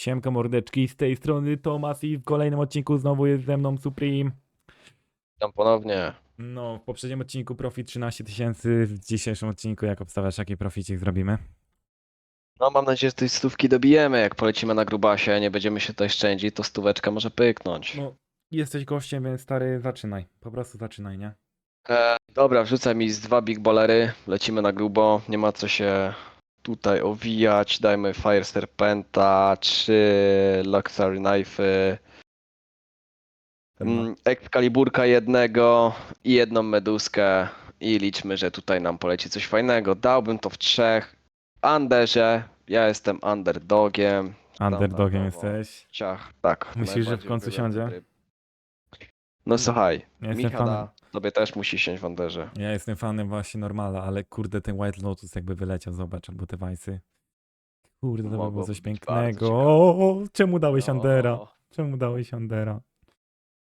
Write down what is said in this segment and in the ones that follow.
Siemka mordeczki, z tej strony Tomas i w kolejnym odcinku znowu jest ze mną Supreme. Tam ponownie. No, w poprzednim odcinku profit 13 tysięcy, w dzisiejszym odcinku jak obstawiasz jaki proficik zrobimy? No mam nadzieję, że tej stówki dobijemy. Jak polecimy na grubasie, nie będziemy się tutaj szczędzić, to stóweczka może pyknąć. No, jesteś gościem, więc stary zaczynaj, po prostu zaczynaj, nie? E, dobra, wrzucaj mi z dwa big ballery. Lecimy na grubo. Nie ma co się tutaj owijać. Dajmy Fire Serpenta, trzy Luxury Knife'y, mm, Excaliburka jednego i jedną meduskę. I liczmy, że tutaj nam poleci coś fajnego. Dałbym to w trzech. Underze. Ja jestem underdogiem. Underdogiem jesteś. Ciach, tak. Myślisz, że w najbardziej końcu uwielbiam siądzie? tryb. No słuchaj, Ja jestem fanem, Michada, tobie też musi siąść w Anderze. ja jestem fanem właśnie normala, ale kurde ten White Lotus jakby wyleciał, zobacz, albo te wajsy. Kurde, to by było Mogło coś być bardzo pięknego. O, czemu dałeś Undera? O, Czemu dałeś Undera?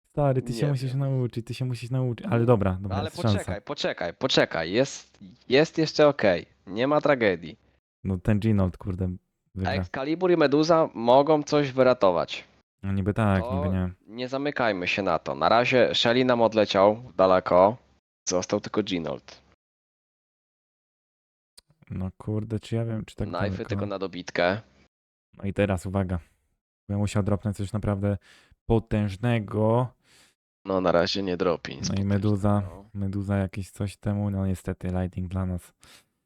Stary, ty się Nie musisz wiem. nauczyć, ty się musisz nauczyć. Ale dobra, No dobra, ale jest szansa. poczekaj, poczekaj, poczekaj. Jest, jest jeszcze okej. Nie ma tragedii. No ten Ginold, kurde, wygra. Excalibur i Meduza mogą coś wyratować. No niby tak, To niby nie. Nie zamykajmy się na to. Na razie Shelly nam odleciał daleko. Został tylko Ginold. No kurde, czy ja wiem, czy tak Knife'y daleko? tylko na dobitkę. No i teraz uwaga. Bym musiał dropnąć coś naprawdę potężnego. No na razie nie dropi. nic No i. Meduza. Meduza jakieś coś temu, no niestety lighting dla nas.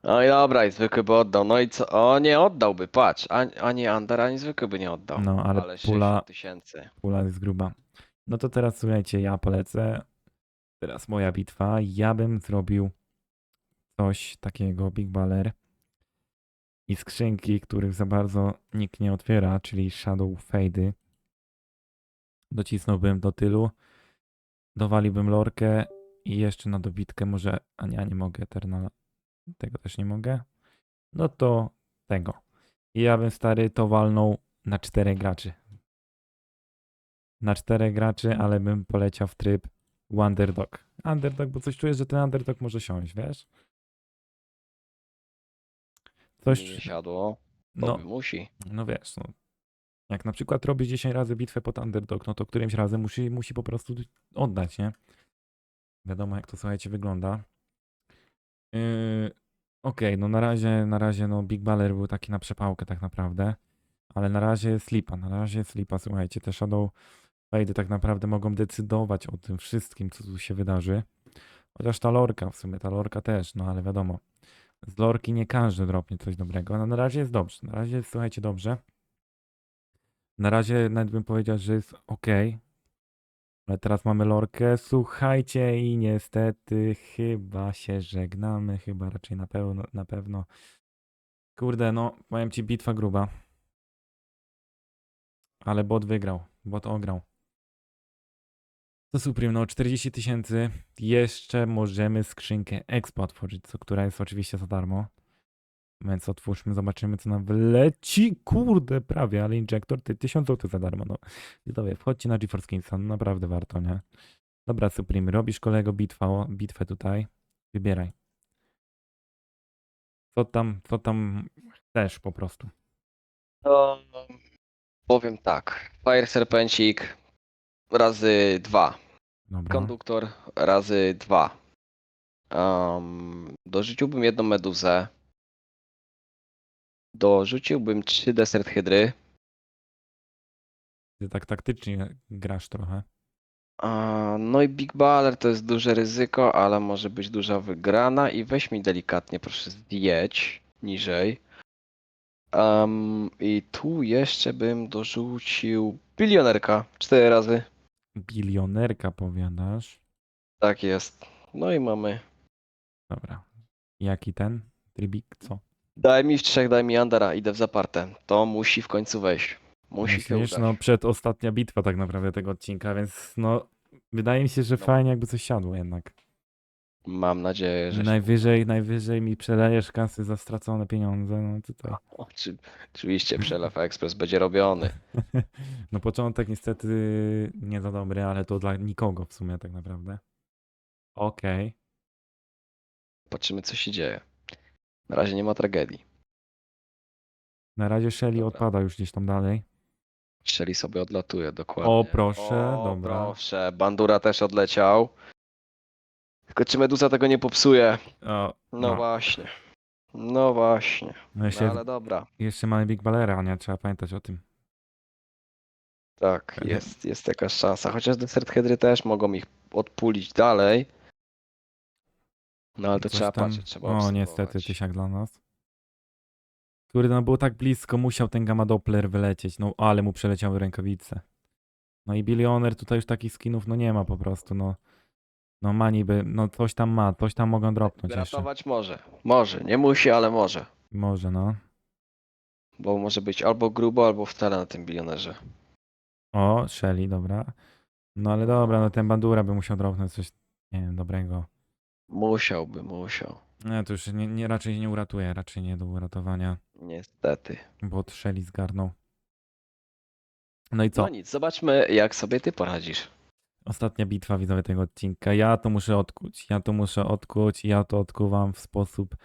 No i dobra, i zwykły by oddał. No i co? O, nie oddałby, patrz. Ani, ani Under, ani zwykły by nie oddał. No ale, Ale pula, 60 tysięcy. pula jest gruba. No to teraz słuchajcie, ja polecę. Teraz moja bitwa. Ja bym zrobił coś takiego Big Baller i skrzynki, których za bardzo nikt nie otwiera, czyli Shadow Fade'y. Docisnąłbym do tylu. Dowaliłbym lorkę i jeszcze na dobitkę może, a nie, a nie mogę Eternala. Tego też nie mogę. No to tego. I ja bym stary to walnął na czterech graczy. Na czterech graczy, ale bym poleciał w tryb Underdog. Underdog, bo coś czuję, że ten Underdog może siąść, wiesz? Coś... Nie siadło. No. musi. no wiesz, no. Jak na przykład robisz 10 razy bitwę pod underdog, no to którymś razem musi, musi po prostu oddać, nie? Wiadomo jak to słuchajcie wygląda. Yy, Okej, no na razie, na razie no Big Baller był taki na przepałkę tak naprawdę. Ale na razie jest lipa, na razie jest lipa, słuchajcie, te Shadow Fade tak naprawdę mogą decydować o tym wszystkim, co tu się wydarzy. Chociaż ta lorka, w sumie ta lorka też, no ale wiadomo. Z lorki nie każdy dropnie coś dobrego. No na razie jest dobrze. Na razie jest, słuchajcie, dobrze. Na razie nawet bym powiedział, że jest ok. Ale teraz mamy lorkę. Słuchajcie i niestety chyba się żegnamy. Chyba raczej na pewno. Na pewno. Kurde, no powiem ci bitwa gruba. Ale bot wygrał. Bot ograł. To Supreme, no 40 tysięcy. Jeszcze możemy skrzynkę Expo otworzyć, co, która jest oczywiście za darmo. Więc otwórzmy, zobaczymy co nam wleci. Kurde, prawie, ale injektor ty 1000 zł za darmo. No, widzowie, wchodźcie na GeForce no naprawdę warto, nie? Dobra, Supreme, robisz kolego bitwa, o, bitwę tutaj. Wybieraj. Co tam, co tam chcesz po prostu. To powiem tak. Fire Serpencik razy dwa. Dobra. Konduktor razy dwa. Um, dorzuciłbym jedną meduzę. Dorzuciłbym trzy desert hydry. Ty tak taktycznie grasz trochę. A, No i Big Baller to jest duże ryzyko, ale może być duża wygrana. I weź mi delikatnie, proszę, zdjedź niżej. I tu jeszcze bym dorzucił bilionerka cztery razy. Bilionerka powiadasz. Tak jest. No i mamy. Dobra. Jaki ten? Trybik, co? Daj mi w trzech, daj mi Andara, idę w zaparte. To musi w końcu wejść. Musi się Myślisz? udać. No przedostatnia bitwa tak naprawdę tego odcinka, więc no wydaje mi się, że No. fajnie jakby coś siadło jednak. Mam nadzieję, że się Najwyżej, najwyżej mi przelejesz kasy za stracone pieniądze, no tutaj. Oczy, oczywiście przelew ekspres będzie robiony. No początek niestety nie za dobry, ale to dla nikogo w sumie tak naprawdę. Okej. Patrzymy, co się dzieje. Na razie nie ma tragedii. Na razie Shelly Dobra. odpada już gdzieś tam dalej. Shelly sobie odlatuje, dokładnie. O proszę, o, dobra. proszę. Bandura też odleciał. Tylko czy Meduza tego nie popsuje? O, No, no. właśnie. No właśnie. No No, jeszcze, ale dobra. jeszcze mamy Big Balera, nie? Trzeba pamiętać o tym. Tak, jest, jest jakaś szansa. Chociaż Desert Hedry też mogą ich odpulić dalej. No ale to Coś trzeba tam- patrzeć, trzeba O, obserwować. niestety, tysiak dla nas. Kurde, no było tak blisko, musiał ten Gamma Doppler wylecieć, no ale mu przeleciały rękawice. No i bilioner tutaj już takich skinów, no nie ma po prostu, no. No ma niby, no coś tam ma, coś tam mogą dropnąć jeszcze. Ratować może. Może, nie musi, ale może. Może, no. Bo może być albo grubo, albo wcale na tym bilionerze. O, Shelly, dobra. No ale dobra, no ten Bandura by musiał dropnąć coś, nie wiem, dobrego. Musiałby, musiał. Nie, to już nie, nie, raczej nie uratuje, raczej nie do uratowania, Niestety. bo od Shelly zgarnął. No i co? No nic, zobaczmy jak sobie ty poradzisz. Ostatnia bitwa widzowie tego odcinka. Ja to muszę odkuć. Ja to muszę odkuć. Ja to odkuwam w sposób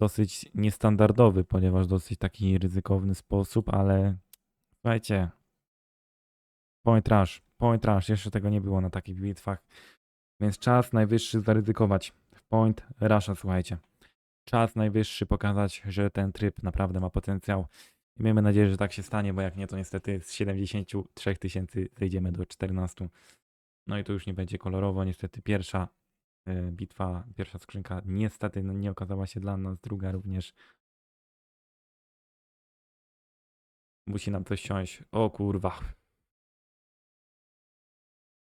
dosyć niestandardowy, ponieważ dosyć taki ryzykowny sposób, ale słuchajcie. Point rush. Point rush. Jeszcze tego nie było na takich bitwach. Więc czas najwyższy zaryzykować. W point rusha, słuchajcie. Czas najwyższy pokazać, że ten tryb naprawdę ma potencjał. I miejmy nadzieję, że tak się stanie, bo jak nie, to niestety z 73 tysięcy zejdziemy do 14. No i to już nie będzie kolorowo. Niestety pierwsza y, bitwa, pierwsza skrzynka niestety no, nie okazała się dla nas, druga również. Musi nam coś siąść. O kurwa.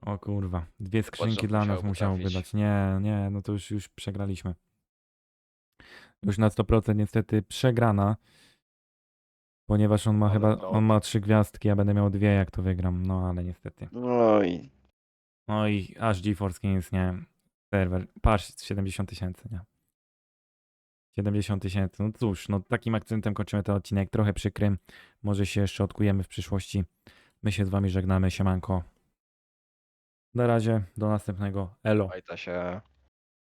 O kurwa. Dwie skrzynki dla nas musiałoby musiałoby trafić. dać. Nie, nie, no to już, już przegraliśmy. Już na 100% niestety przegrana. Ponieważ on ma Ale chyba, no. on ma trzy gwiazdki, ja będę miał dwie jak to wygram. No ale niestety. No i No i aż GeForce Games, nie serwer, patrz, 70 tysięcy, nie? 70 tysięcy, no cóż, no takim akcentem kończymy ten odcinek, trochę przykrym, może się jeszcze odkujemy w przyszłości. My się z wami żegnamy, siemanko. Na razie, do następnego, elo. się.